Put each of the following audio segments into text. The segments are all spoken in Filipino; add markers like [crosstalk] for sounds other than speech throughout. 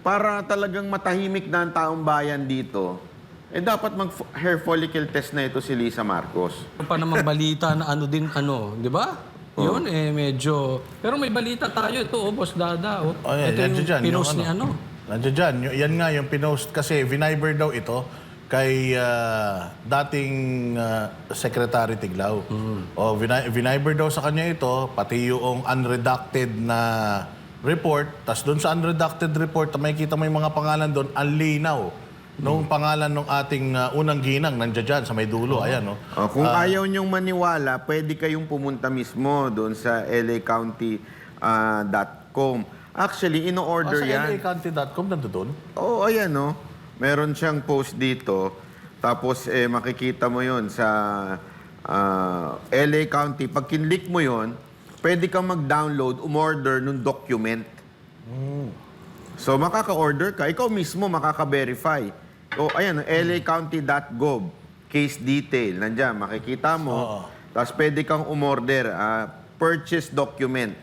para talagang matahimik na ang taong bayan dito, eh dapat mag-hair follicle test na ito si Lisa Marcos. Ano pa namang balita na ano din, ano, di ba? Yun, eh, medyo... Pero may balita tayo. Ito, oh, Boss Dada. Oh. Oh, yan, Ito yung dyan, pinost yung ni ano. Nandiyan dyan. Y- Yan nga yung pinost kasi viniber daw ito kay ah, dating ah, Secretary Tiglao. O vini- viniber daw sa kanya ito, pati yung unredacted na report. Tapos doon sa unredacted report, makikita mo yung mga pangalan doon, ang linaw. Nung pangalan ng ating ah, unang ginang, nandiyan dyan sa may dulo. Ayan, no? Oh, kung ayaw niyong maniwala, pwede kayong pumunta mismo doon sa lacounty.com. Actually, Ah, ino-order sa yan. lacounty.com, nandoon? Oo, oh, ayan, no? Meron siyang post dito. Tapos, eh, makikita mo yon sa ah, LA County. Pag kinlik mo yon, pwede kang mag-download, umorder nung document. So, makaka-order ka. Ikaw mismo makaka-verify. O, ayan, lacounty.gov. Case detail. Nandiyan, makikita mo. Tapos, pwede kang umorder. ah, purchase document.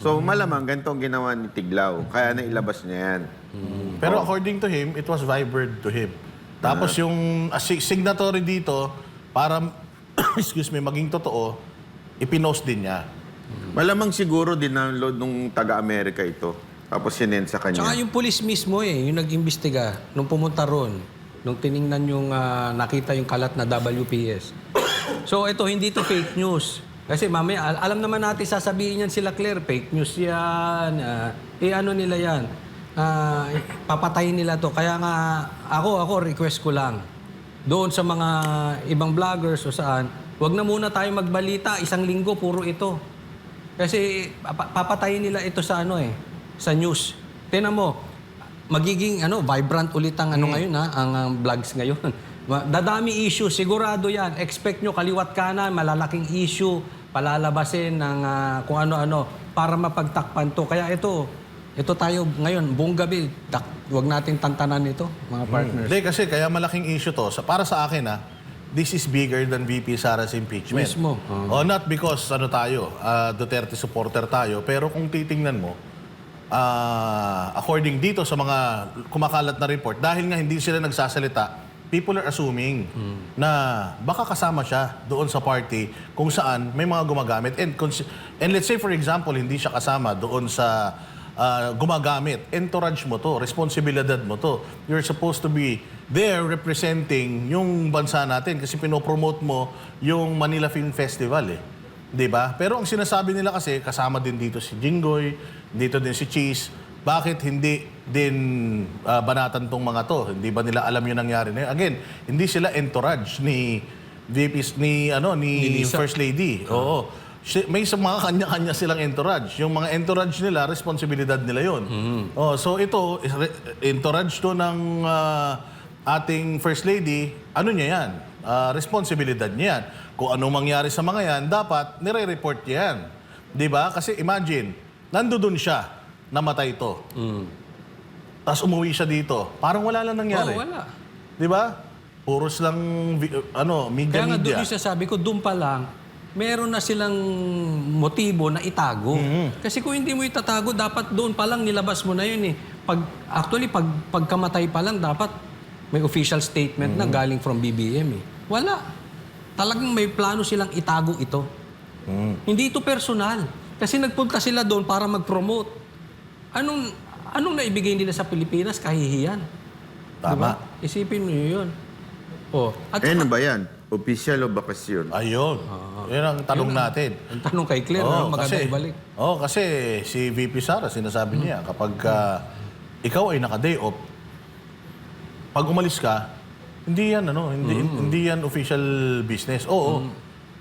So, malamang ganito ang ginawa ni Tiglaw. Kaya nailabas niya yan. Pero according to him, it was vibered to him. Tapos yung ah, si- signatory dito, para, [coughs] excuse me, maging totoo, ipinost din niya. Malamang siguro dindownload nung taga-Amerika ito. Tapos sinend sa kanya. Tsaka yung pulis mismo eh, yung nag-imbestiga, nung pumunta ron, nung tiningnan yung ah, nakita yung kalat na WPS. so ito, hindi to fake news. Kasi mamaya, al- alam naman natin sasabihin yan sila Claire, fake news yan, ah, eh ano nila yan, Ah, papatayin nila to. Kaya nga, ako, ako, request ko lang, doon sa mga ibang vloggers o saan, wag na muna tayo magbalita, isang linggo, puro ito. Kasi papa- papatayin nila ito sa ano eh, sa news. Tingnan mo, magiging ano, vibrant ulit ang ano ngayon ha, ang, ang vlogs ngayon. [laughs] Dadami issue, sigurado 'yan. Expect nyo kaliwat kanan, malalaking issue palalabasin ng ah, kung ano-ano para mapagtakpan to. Kaya ito, ito tayo ngayon, buong gabi, dak, wag nating tantanan ito, mga partners. Hindi, kasi kaya malaking issue to. Sa, para sa akin, ha, this is bigger than VP Sara's impeachment. Mismo. Oh, not because ano tayo, ah, Duterte supporter tayo, pero kung titingnan mo, ah, according dito sa mga kumakalat na report, dahil nga hindi sila nagsasalita, people are assuming na baka kasama siya doon sa party kung saan may mga gumagamit. And, and let's say for example, hindi siya kasama doon sa ah, gumagamit. Entourage mo to, responsibilidad mo to. You're supposed to be there representing yung bansa natin kasi pinopromote mo yung Manila Film Festival eh. 'Di ba? Pero ang sinasabi nila kasi kasama din dito si Jinggoy, dito din si Cheese. Bakit hindi din ah, banatan tong mga to? Hindi ba nila alam yung nangyari na yun? Again, hindi sila entourage ni VP ni ano ni, Ni. First Lady. Oo. Si- May sa mga kanya-kanya silang entourage. Yung mga entourage nila, responsibilidad nila yon. Oh, so ito, entourage to ng ah, ating First Lady, ano niya yan? Ah, responsibilidad niya yan. Kung anong mangyari sa mga yan, dapat nire-report niya yan. Di ba? Kasi imagine, nandoon siya, namatay ito. Tapos umuwi siya dito. Parang wala lang nangyari. Oo, wala. Di ba? Puros lang, ano, Kaya nga doon media-media. yung sasabi ko, doon pa lang, meron na silang motibo na itago. Kasi kung hindi mo itatago, dapat doon pa lang nilabas mo na yun eh. Pag, actually, pag, pagkamatay pa lang, dapat may official statement na galing from BBM eh. Wala. Talagang may plano silang itago ito. Hindi ito personal. Kasi nagpunta sila doon para mag-promote. Anong, anong naibigay nila sa Pilipinas? Kahihiyan. Tama. Diba? Isipin mo yun. Oh. At Eh, ano ba yan? Official o bakasyon? Ayun. Yun ang tanong natin. [laughs] Ang tanong kay Claire, Oo, ano, maganda ibalik. oh, kasi si VP Sara, sinasabi niya, kapag ah, ikaw ay naka-day off, pag umalis ka, hindi yan, ano, hindi, hindi yan official business. Oo.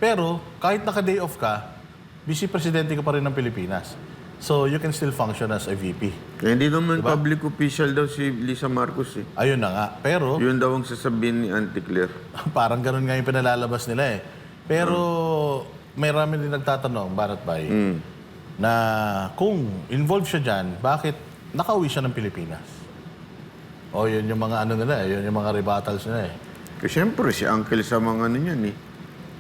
Pero, kahit naka-day off ka, vice presidente ka pa rin ng Pilipinas. So, you can still function as a VP. Kaya hindi naman public official daw si Lisa Marcos eh. Ayun na nga. Pero, Yun daw ang sasabihin ni Auntie Claire. [laughs] parang ganun nga yung pinalalabas nila eh. Pero may rami din nagtatanong, Barat Bay, na kung involved siya dyan, bakit nakauwi siya ng Pilipinas? O yun yung mga ano nila, eh, yun yung mga rebuttals nila eh. Kasi syempre, si Uncle sa mga ano yan eh.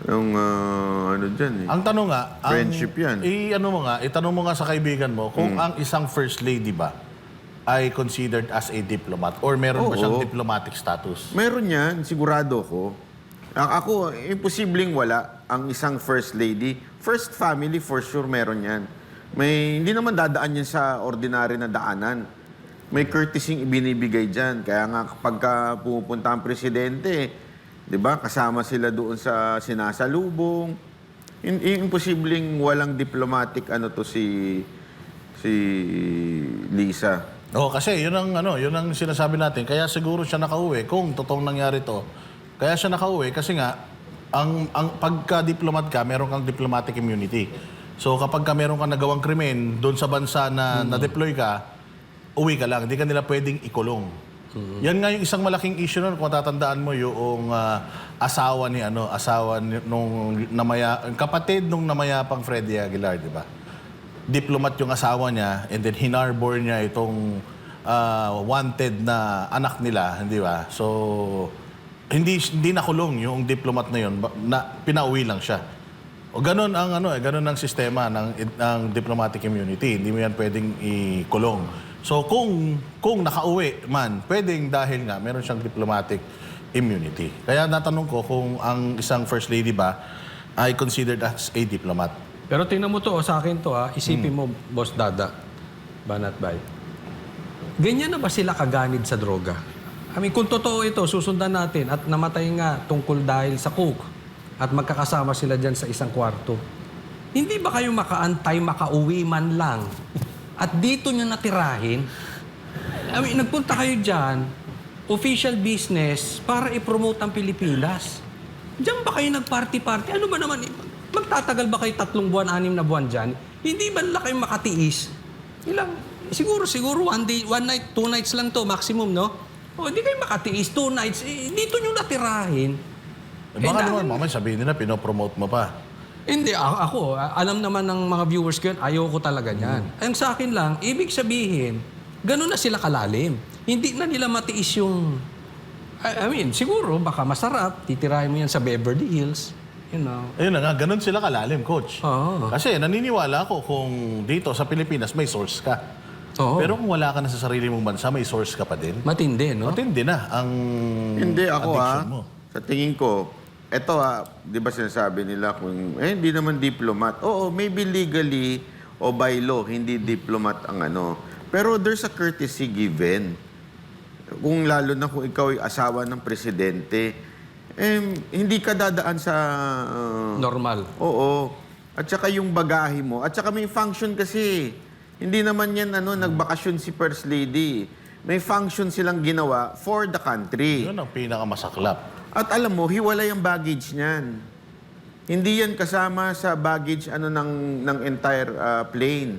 Yung ah, ano dyan eh. Ang tanong nga, ang, Friendship yan. I, ano mo nga, itanong mo nga sa kaibigan mo, kung ang isang first lady ba ay considered as a diplomat or meron ba Oo. siyang diplomatic status? Meron yan, sigurado ko. A- Ako, imposibleng wala ang isang first lady. First family, for sure, meron yan. May, hindi naman dadaan yan sa ordinary na daanan. May courtesy ibinibigay dyan. Kaya nga kapag ka pumupunta ang presidente, di ba, kasama sila doon sa sinasalubong. In, imposibleng walang diplomatic ano to si si Lisa. Oo, kasi yun ang, ano, yun ang sinasabi natin. Kaya siguro siya nakauwi kung totoong nangyari to. Kaya siya nakauwi kasi nga, ang, ang pagka-diplomat ka, meron kang diplomatic immunity. So kapag ka meron kang nagawang krimen doon sa bansa na na-deploy ka, uwi ka lang. Hindi ka nila pwedeng ikulong. Yan nga yung isang malaking issue nun, kung tatandaan mo yung ah, asawa ni ano, asawa ni, nung namaya, kapatid nung namayapang Freddy Aguilar, di ba? diplomat yung asawa niya and then hinarbor niya itong ah, wanted na anak nila, hindi ba? So, hindi hindi nakulong yung diplomat na yun, na pinauwi lang siya. O ganun ang ano, eh, ganun ang sistema ng ng diplomatic immunity. Hindi mo yan pwedeng ikulong. So kung kung nakauwi man, pwedeng dahil nga meron siyang diplomatic immunity. Kaya natanong ko kung ang isang first lady ba ay considered as a diplomat. Pero tingnan mo to, oh, sa akin to ha, isipin mo, Boss Dada, Banat Bay. Ganyan na ba sila kaganid sa droga? I mean, kung totoo ito, susundan natin at namatay nga tungkol dahil sa coke at magkakasama sila dyan sa isang kwarto. Hindi ba kayo makaantay, makauwi man lang? At dito nyo natirahin? I mean, nagpunta kayo dyan, official business, para i-promote ang Pilipinas. Diyan ba kayo nag-party-party? Ano ba naman? Magtatagal ba kayo tatlong buwan, anim na buwan dyan? Hindi ba nila kayo makatiis? Ilang? Siguro, siguro one day, one night, two nights lang to, maximum, no? O, hindi kayo makatiis, two nights. Eh, dito nyo natirahin. Eh, baka naman, mamaya sabihin nila, pinopromote mo pa. Hindi, ako, alam naman ng mga viewers ko yun, ayoko talaga niyan. Ang sa akin lang, ibig sabihin, ganun na sila kalalim. Hindi na nila matiis yung... I, I mean, siguro, baka masarap, titirahin mo yan sa Beverly Hills. You know. Ayun na nga, ganun sila kalalim, coach. Oo. Kasi naniniwala ako kung dito sa Pilipinas may source ka. Oo. Pero kung wala ka na sa sarili mong bansa, may source ka pa din. Matindi, no? Matindi na ang Hindi ako addiction ha. mo. Sa tingin ko, eto ha, di ba sinasabi nila kung, eh, hindi naman diplomat. Oo, maybe legally o by law, hindi diplomat ang ano. Pero there's a courtesy given. Kung lalo na kung ikaw ay asawa ng presidente, eh, hindi ka dadaan sa... uh, Normal. Oo. At saka yung bagahe mo. At saka may function kasi. Hindi naman yan ano, nagbakasyon si First Lady. May function silang ginawa for the country. Yun ang pinakamasaklap. At alam mo, hiwalay ang baggage niyan. Hindi yan kasama sa baggage ano ng ng entire ah, plane.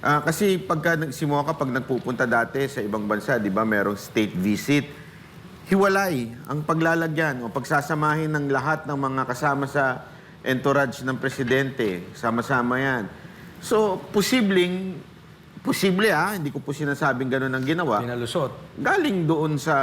Ah, kasi pagka nagsimula ka pag nagpupunta dati sa ibang bansa, 'di ba, merong state visit. Hiwalay ang paglalagyan o pagsasamahin ng lahat ng mga kasama sa entourage ng presidente. Sama-sama 'yan. So, posibleng posible ah, hindi ko po sinasabing ganun ang ginawa Pinalusot. galing doon sa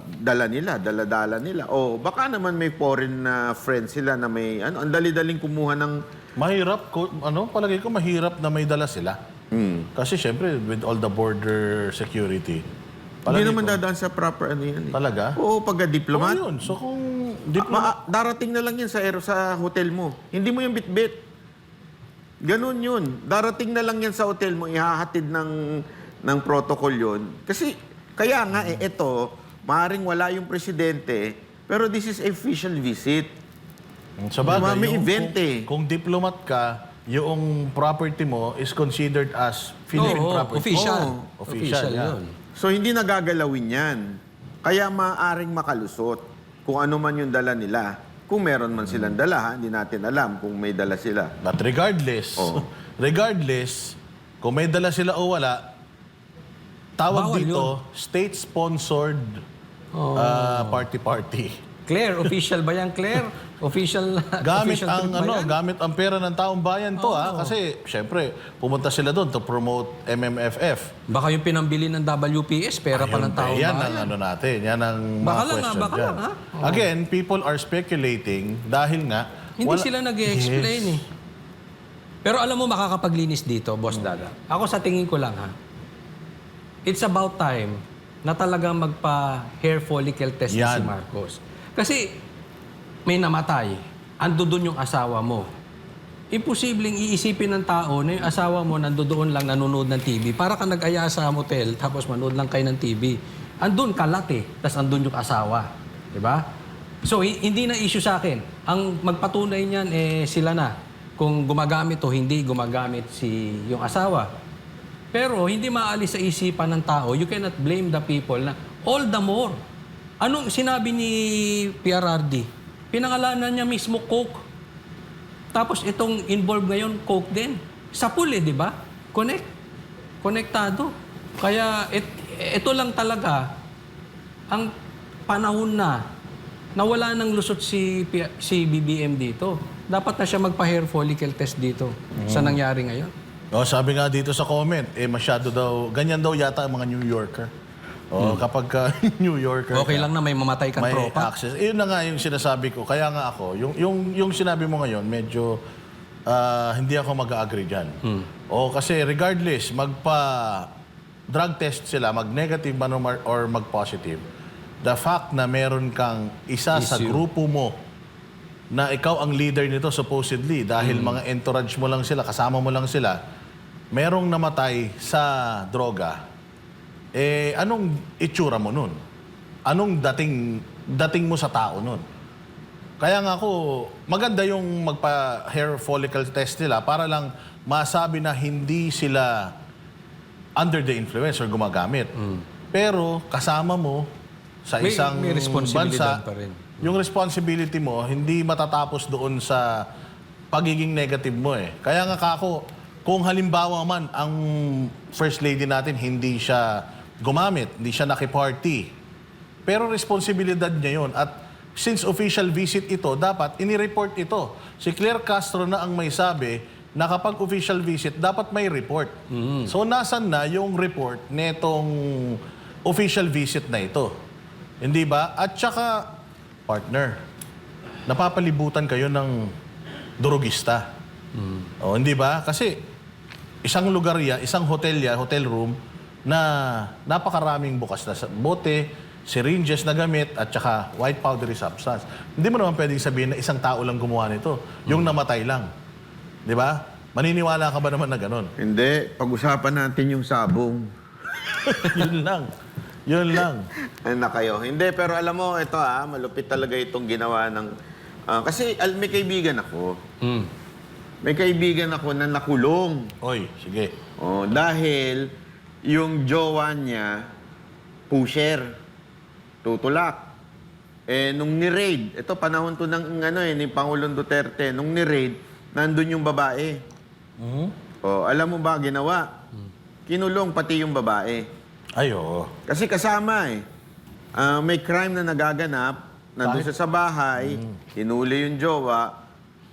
dala nila, dala-dala nila. O baka naman may foreign na friends sila na may ano, ang dali-daling kumuha ng Mahirap, ko, ano, palagay ko mahirap na may dala sila. hmm. Kasi syempre, with all the border security, Hindi palagay naman ko, dadaan sa proper ano yan. Eh. talaga? Oo, pagka Oo, yun. So kung Ah, diplomat, ma- darating na lang yan sa aero sa hotel mo. Hindi mo yung bitbit. Ganun yun. Darating na lang yan sa hotel mo, ihahatid ng, ng protocol yun. Kasi, kaya nga, eh, ito, maaaring wala yung presidente, pero this is a official visit. sa bagay, may yung- event kung, eh. kung diplomat ka, yung property mo is considered as Philippine Oo, property. official. Oo, official, yeah. yun. So, hindi nagagalawin yan. Kaya maaaring makalusot kung ano man yung dala nila. Kung meron man silang dala, ha? hindi natin alam kung may dala sila. But regardless, Oo. [laughs] regardless, kung may dala sila o wala, tawag Bawal dito, state-sponsored ah, party-party. Claire, official ba yan, Claire? Official, Gamit official ang ano, yan? gamit ang pera ng taong bayan to ah kasi syempre pumunta sila doon to promote MMFF. Baka yung pinambili ng WPS, pera pa ng tao yan bayan. ang ano natin, yan ang Baka mga lang, ah, question baka dyan. lang, ah. Oo. Again, people are speculating dahil nga Hindi wala- sila nag-explain Yes. eh. Pero alam mo, makakapaglinis dito, Boss Dada. Ako sa tingin ko lang ha. it's about time na talagang magpa-hair follicle test na si Yan. Marcos. Kasi may namatay, ando doon yung asawa mo. Imposibleng iisipin ng tao na yung asawa mo nandoon lang nanonood ng TV. Para ka nag-aya sa motel, tapos manood lang kayo ng TV. Andun kalat eh, tapos andun yung asawa. Di ba? So, hi- hindi na issue sa akin. Ang magpatunay niyan, eh, sila na. Kung gumagamit o hindi gumagamit si yung asawa. Pero hindi maalis sa isipan ng tao, you cannot blame the people na all the more. Anong sinabi ni PRRD? Pinangalanan niya mismo Coke. Tapos itong involved ngayon, Coke din. Sa pool eh, di ba? Connect. Konektado. Kaya it, ito lang talaga ang panahon na nawala ng lusot si, si BBM dito. Dapat na siya magpa-hair follicle test dito sa nangyari ngayon. Oh, sabi nga dito sa comment, eh masyado daw, ganyan daw yata ang mga New Yorker. Oh, kapag ka [laughs] New Yorker. Okay ka, lang na may mamatay kang may tropa. access. Yun na nga yung sinasabi ko. Kaya nga ako, yung, yung, yung sinabi mo ngayon, medyo ah, hindi ako mag-agree dyan. Hmm. O kasi regardless, magpa drug test sila, mag-negative man or, or mag-positive, the fact na meron kang isa sa grupo mo na ikaw ang leader nito supposedly dahil Hmm. mga entourage mo lang sila, kasama mo lang sila, merong namatay sa droga, eh anong itsura mo nun? Anong dating dating mo sa tao nun? Kaya nga ako, maganda yung magpa-hair follicle test nila para lang masabi na hindi sila under the influence or gumagamit. Pero kasama mo sa May- isang may bansa, pa rin. yung responsibility mo, hindi matatapos doon sa pagiging negative mo eh. Kaya nga kako, kung halimbawa man ang first lady natin hindi siya gumamit, hindi siya nakiparty, pero responsibilidad niya yon at since official visit ito, dapat inireport ito. Si Claire Castro na ang may sabi na kapag official visit, dapat may report. So nasan na yung report netong official visit na ito? Hindi ba? At saka, partner, napapalibutan kayo ng durugista. O, hindi ba? Kasi isang lugar ya, isang hotel ya, hotel room, na napakaraming bukas na bote, syringes na gamit, at saka white powdery substance. Hindi mo naman pwedeng sabihin na isang tao lang gumawa nito. Yung namatay lang. Di ba? Maniniwala ka ba naman na ganun? Hindi, pag-usapan natin yung sabong. [laughs] Yun lang. Yun lang. Ano na kayo? Hindi, pero alam mo, ito ah, malupit talaga itong ginawa ng... ah, kasi al- may kaibigan ako. Hmm. May kaibigan ako na nakulong. Oy, sige. Oh, dahil yung jowa niya, pusher, tutulak. Eh, nung ni-raid, ito panahon to ng ano eh, ni Pangulong Duterte, nung ni-raid, nandun yung babae. Oh, alam mo ba ginawa? Kinulong pati yung babae. Ay, oo. Kasi kasama eh. Ah, may crime na nagaganap, nandun siya sa bahay, hinuli yung jowa,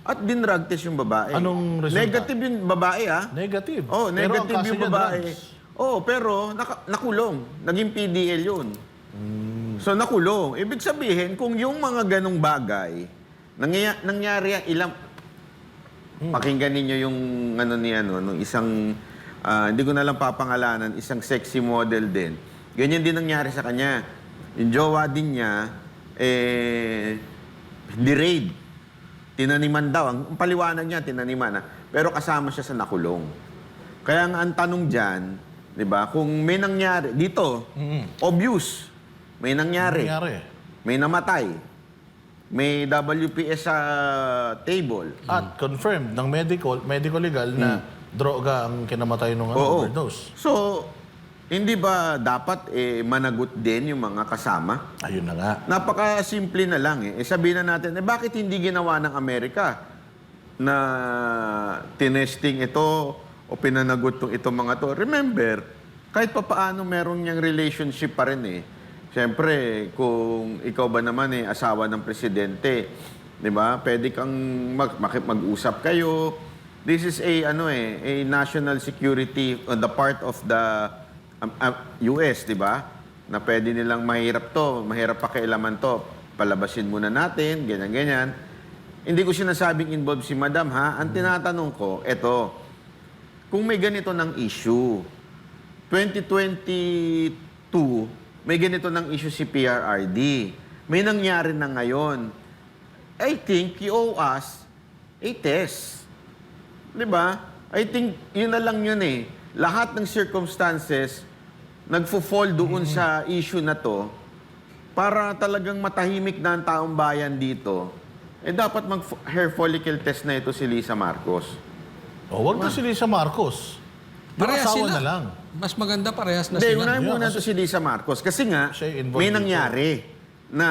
at dinrug test yung babae. Anong resulta? Negative yung babae ah. Negative. Oh, Pero ang negative kaso yung niya, babae. drugs. Oh, pero naka- nakulong. Naging PDL yun. Hmm. So nakulong. Ibig sabihin, kung yung mga ganong bagay, nangyari yan, ilang... Hmm. Pakinggan ninyo yung ano ni ano, nung isang, ah, hindi ko na lang papangalanan, isang sexy model din. Ganyan din nangyari sa kanya. Yung jowa din niya, eh, di-raid. Tinaniman daw. Ang paliwanag niya, tinaniman. ah. Pero kasama siya sa nakulong. Kaya nga ang tanong dyan, di ba, kung may nangyari, dito, obvious, may nangyari, Nangyari. may namatay, may WPS sa table. At confirmed ng medical, medical legal na droga ang kinamatay ng ano, overdose. So, hindi ba dapat eh, managot din yung mga kasama? Ayun na nga. Napaka-simple na lang eh. eh. Sabihin na natin, eh bakit hindi ginawa ng Amerika na tinesting ito o pinanagot tong itong mga to? Remember, kahit pa paano meron niyang relationship pa rin eh. Siyempre, kung ikaw ba naman eh, asawa ng presidente, di ba? Pwede kang mag- mag-usap kayo. This is a, ano eh, a national security on the part of the um, uh, US, di ba? Na pwede nilang mahirap to, mahirap pakialaman to. Palabasin muna natin, ganyan-ganyan. Hindi ko sinasabing involved si Madam, ha? Ang tinatanong ko, eto, kung may ganito ng issue, 2022, may ganito ng issue si PRRD. May nangyari na ngayon. I think you owe us a test. Di ba? I think yun na lang yun eh. Lahat ng circumstances nagfo-fall doon sa issue na to para talagang matahimik na ang taong bayan dito. Eh dapat mag-hair follicle test na ito si Lisa Marcos. O, wag na si Lisa Marcos. Parehas sila. na lang. Mas maganda parehas na Hindi, sila. unahin muna kasi- to si Lisa Marcos. Kasi nga, Siya yung involved may dito. nangyari na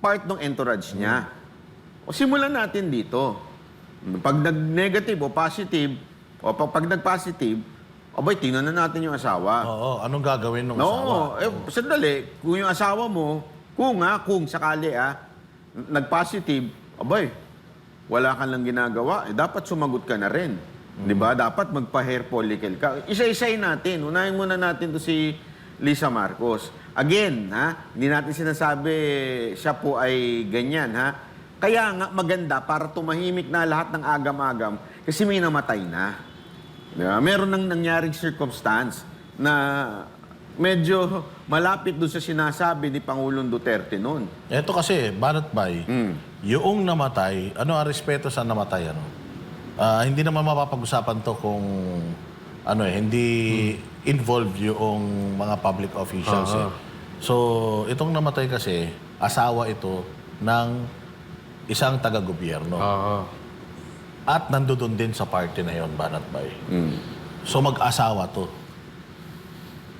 part ng entourage niya. O simulan natin dito. Pag nag-negative o positive, o pag, pag nag-positive, abay, tingnan na natin yung asawa. Oo, anong gagawin ng asawa? No, eh, sandali. Kung yung asawa mo, kung nga, kung sakali ah, n- nag-positive, abay, wala ka lang ginagawa, eh, dapat sumagot ka na rin. Di ba? Dapat magpa-hair follicle ka. Isa-isay natin. Unahin muna natin to si Lisa Marcos. Again, ha? Hindi natin sinasabi siya po ay ganyan, ha? Kaya nga maganda para tumahimik na lahat ng agam-agam kasi may namatay na. Di ba? Meron nang nangyaring circumstance na medyo malapit doon sa sinasabi ni Pangulong Duterte noon. Ito kasi, Banat Bay, yung namatay, ano ang respeto sa namatay? Ano? Ah, hindi naman mapapag-usapan to kung ano eh, hindi involved yung mga public officials. Eh. So, itong namatay kasi, asawa ito ng isang taga-gobyerno. Oo. At nandoon din sa party na yon, Banat Bay. So, mag-asawa to.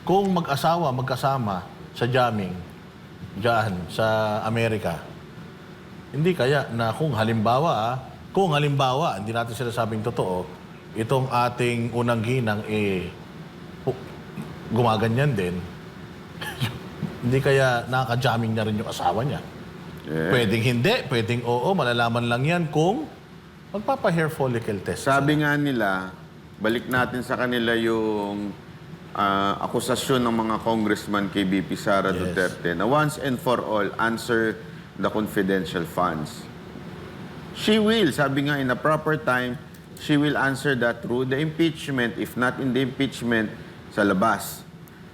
Kung mag-asawa, magkasama sa jamming, dyan, sa Amerika, hindi kaya na kung halimbawa, ah, kung halimbawa, hindi natin sinasabing totoo, itong ating unang ginang, eh, pu- gumaganyan din, [laughs] hindi kaya nakaka-jamming na rin yung asawa niya. Eh. Pwedeng hindi, pwedeng oo, malalaman lang yan kung magpapa-hair follicle test. Sabi nga nila, balik natin sa kanila yung ah, akusasyon ng mga congressman kay BP Sara Yes. Duterte na once and for all, answer the confidential funds. She will, sabi nga in a proper time, she will answer that through the impeachment, if not in the impeachment, sa labas.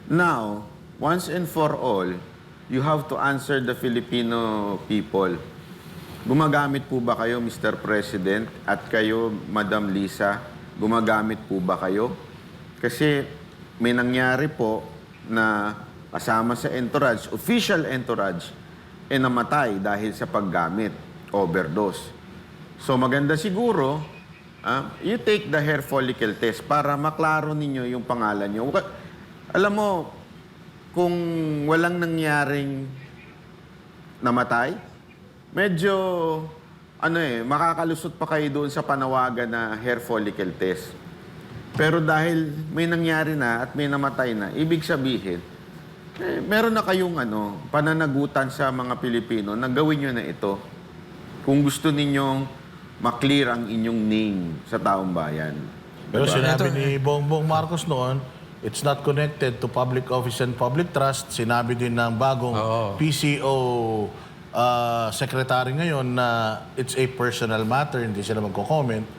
Now, once and for all, you have to answer the Filipino people. Gumagamit po ba kayo, Mr. President, at kayo, Madam Lisa, gumagamit po ba kayo? Kasi may nangyari po na kasama sa entourage, official entourage, e namatay dahil sa paggamit, overdose. So maganda siguro, ah, you take the hair follicle test para maklaro ninyo yung pangalan nyo. Alam mo, kung walang nangyaring namatay, medyo ano eh, makakalusot pa kayo doon sa panawagan na hair follicle test. Pero dahil may nangyari na at may namatay na, ibig sabihin, eh, meron na kayong ano, pananagutan sa mga Pilipino na gawin nyo na ito. Kung gusto ninyong maklear ang inyong name sa taong bayan. Pero Diba? sinabi ni Bongbong Marcos noon, it's not connected to public office and public trust. Sinabi din ng bagong Oo. PCO uh, secretary ngayon na it's a personal matter, hindi sila magko-comment.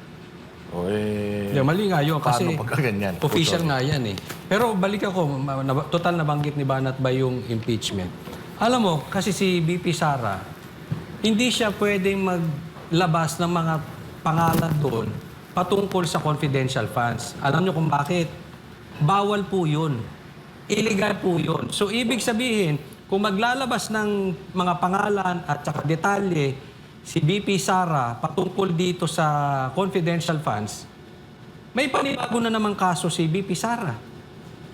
O eh, Yeah, mali nga yun kasi paano pagka ganyan? official nga yan eh. Pero balik ako, ma- na, total nabanggit ni Banat ba yung impeachment? Alam mo, kasi si BP Sara, hindi siya pwedeng maglabas ng mga pangalan doon patungkol sa confidential funds. Alam niyo kung bakit? Bawal po yun. Illegal po yun. So, ibig sabihin, kung maglalabas ng mga pangalan at saka detalye si BP Sara patungkol dito sa confidential funds, may panibago na namang kaso si BP Sara.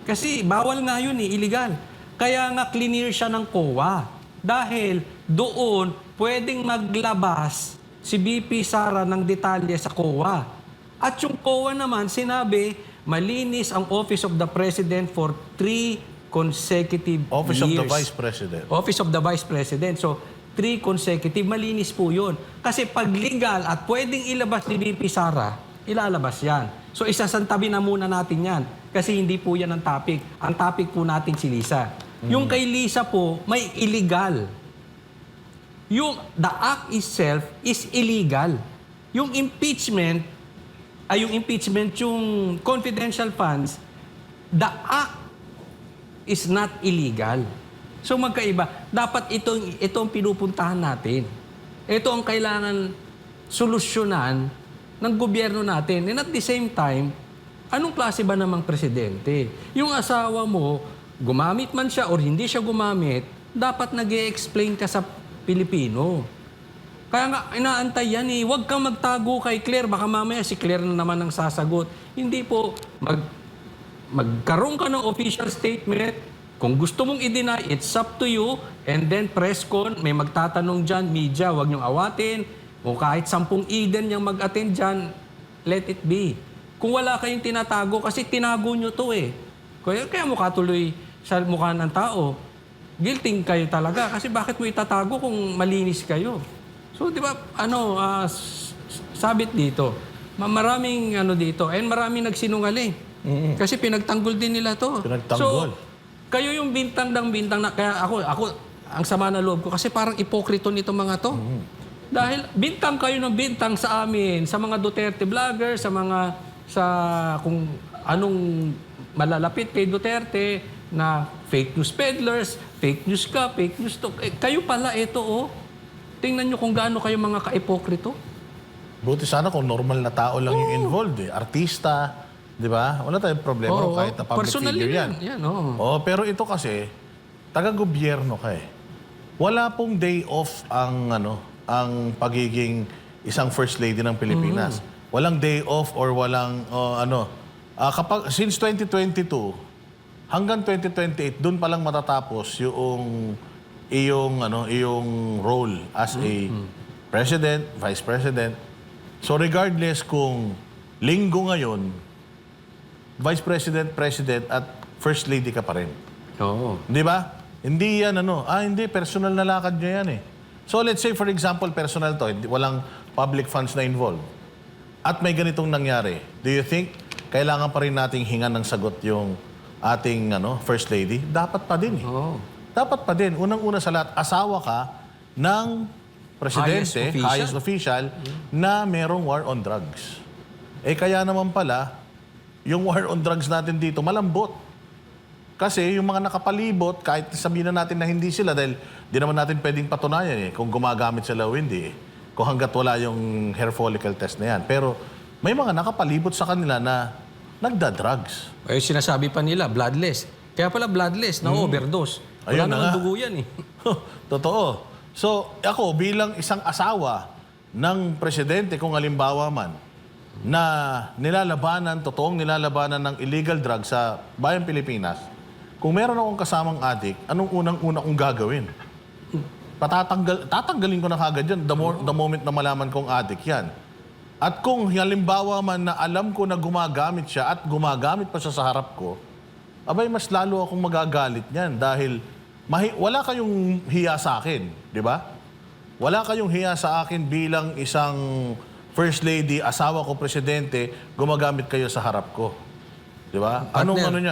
Kasi bawal nga yun eh, illegal. Kaya nga clear siya ng COA. Dahil doon pwedeng maglabas si BP Sara ng detalye sa COA. At yung COA naman sinabi, malinis ang Office of the President for three consecutive Office of the years. Vice President. Office of the Vice President. So, three consecutive, malinis po yun. Kasi pag legal at pwedeng ilabas ni BP Sara, ilalabas yan. So, isasantabi na muna natin yan. Kasi hindi po yan ang topic. Ang topic po natin si Lisa. Yung kay Lisa po, may illegal. Yung the act itself is illegal. Yung impeachment, ay yung impeachment, yung confidential funds, the act is not illegal. So magkaiba. Dapat itong, ito ang pinupuntahan natin. Ito ang kailangan solusyonan ng gobyerno natin. And at the same time, anong klase ba namang presidente? Yung asawa mo, gumamit man siya or hindi siya gumamit, dapat nag explain ka sa Pilipino. Kaya nga, inaantay yan eh. Huwag kang magtago kay Claire. Baka mamaya si Claire na naman ang sasagot. Hindi po. Mag, magkaroon ka ng official statement. Kung gusto mong i-deny, it's up to you. And then press con, may magtatanong dyan, media, huwag niyong awatin. O kahit sampung Eden yung mag-attend dyan, let it be. Kung wala kayong tinatago, kasi tinago nyo to eh. Kaya, kaya mukha tuloy sa mukha ng tao. Guilty kayo talaga. Kasi bakit mo itatago kung malinis kayo? So, di ba, ano, s- sabit dito. Ma- Maraming ano dito. And maraming nagsinungaling. Kasi pinagtanggol din nila to. Pinagtanggol. So, kayo yung bintang ng bintang na, kaya ako, ako, ang sama na loob ko, kasi parang ipokrito nito mga to. Dahil bintang kayo ng bintang sa amin, sa mga Duterte vloggers, sa mga, sa kung anong malalapit kay Duterte, na fake news peddlers, fake news ka, fake news to. Eh, kayo pala ito, oh. Tingnan nyo kung gaano kayo mga ka-ipokrito. Buti sana kung normal na tao lang yung involved eh. Artista, di ba? Wala tayong problema Oo, kahit na public personally figure yan. yan. Yan, oo. Oh, pero ito kasi, taga-gobyerno ka eh. Wala pong day off ang ano, ang pagiging isang first lady ng Pilipinas. Walang day off or walang oh, ano. ah, kapag since 2022 hanggang 2028 doon pa lang matatapos yung iyong ano, iyong role as a president, vice president. So regardless kung linggo ngayon, vice president, president at first lady ka pa rin. Oo. Di ba? Hindi yan ano, ah hindi, personal na lakad niya yan eh. So let's say for example, personal to, hindi, walang public funds na involved. At may ganitong nangyari. Do you think kailangan pa rin nating hingan ng sagot yung ating ano, first lady? Dapat pa din eh. Oo. Dapat pa din. Unang-una sa lahat, asawa ka ng presidente, Highest official. highest official, na merong war on drugs. Eh kaya naman pala, yung war on drugs natin dito, malambot. Kasi yung mga nakapalibot, kahit sabihin na natin na hindi sila, dahil di naman natin pwedeng patunayan eh, kung gumagamit sila o hindi eh. Kung hanggat wala yung hair follicle test na yan. Pero may mga nakapalibot sa kanila na nagda-drugs. Eh, sinasabi pa nila, bloodless. Kaya pala bloodless, na overdose. Wala Hmm. Ayun na nga. dugo yan eh. [laughs] Totoo. So, ako bilang isang asawa ng presidente, kung halimbawa man, na nilalabanan, totoong nilalabanan ng illegal drugs sa bayang Pilipinas, kung meron akong kasamang adik, anong unang-una kong gagawin? Patatanggal, tatanggalin ko na kagad yan the, mo- the moment na malaman kong adik yan. At kung halimbawa man na alam ko na gumagamit siya at gumagamit pa siya sa harap ko, abay mas lalo akong magagalit niyan dahil mahi- wala kayong hiya sa akin, di ba? Wala kayong hiya sa akin bilang isang first lady, asawa ko presidente, gumagamit kayo sa harap ko. Di ba? Anong Partner. ano niyan?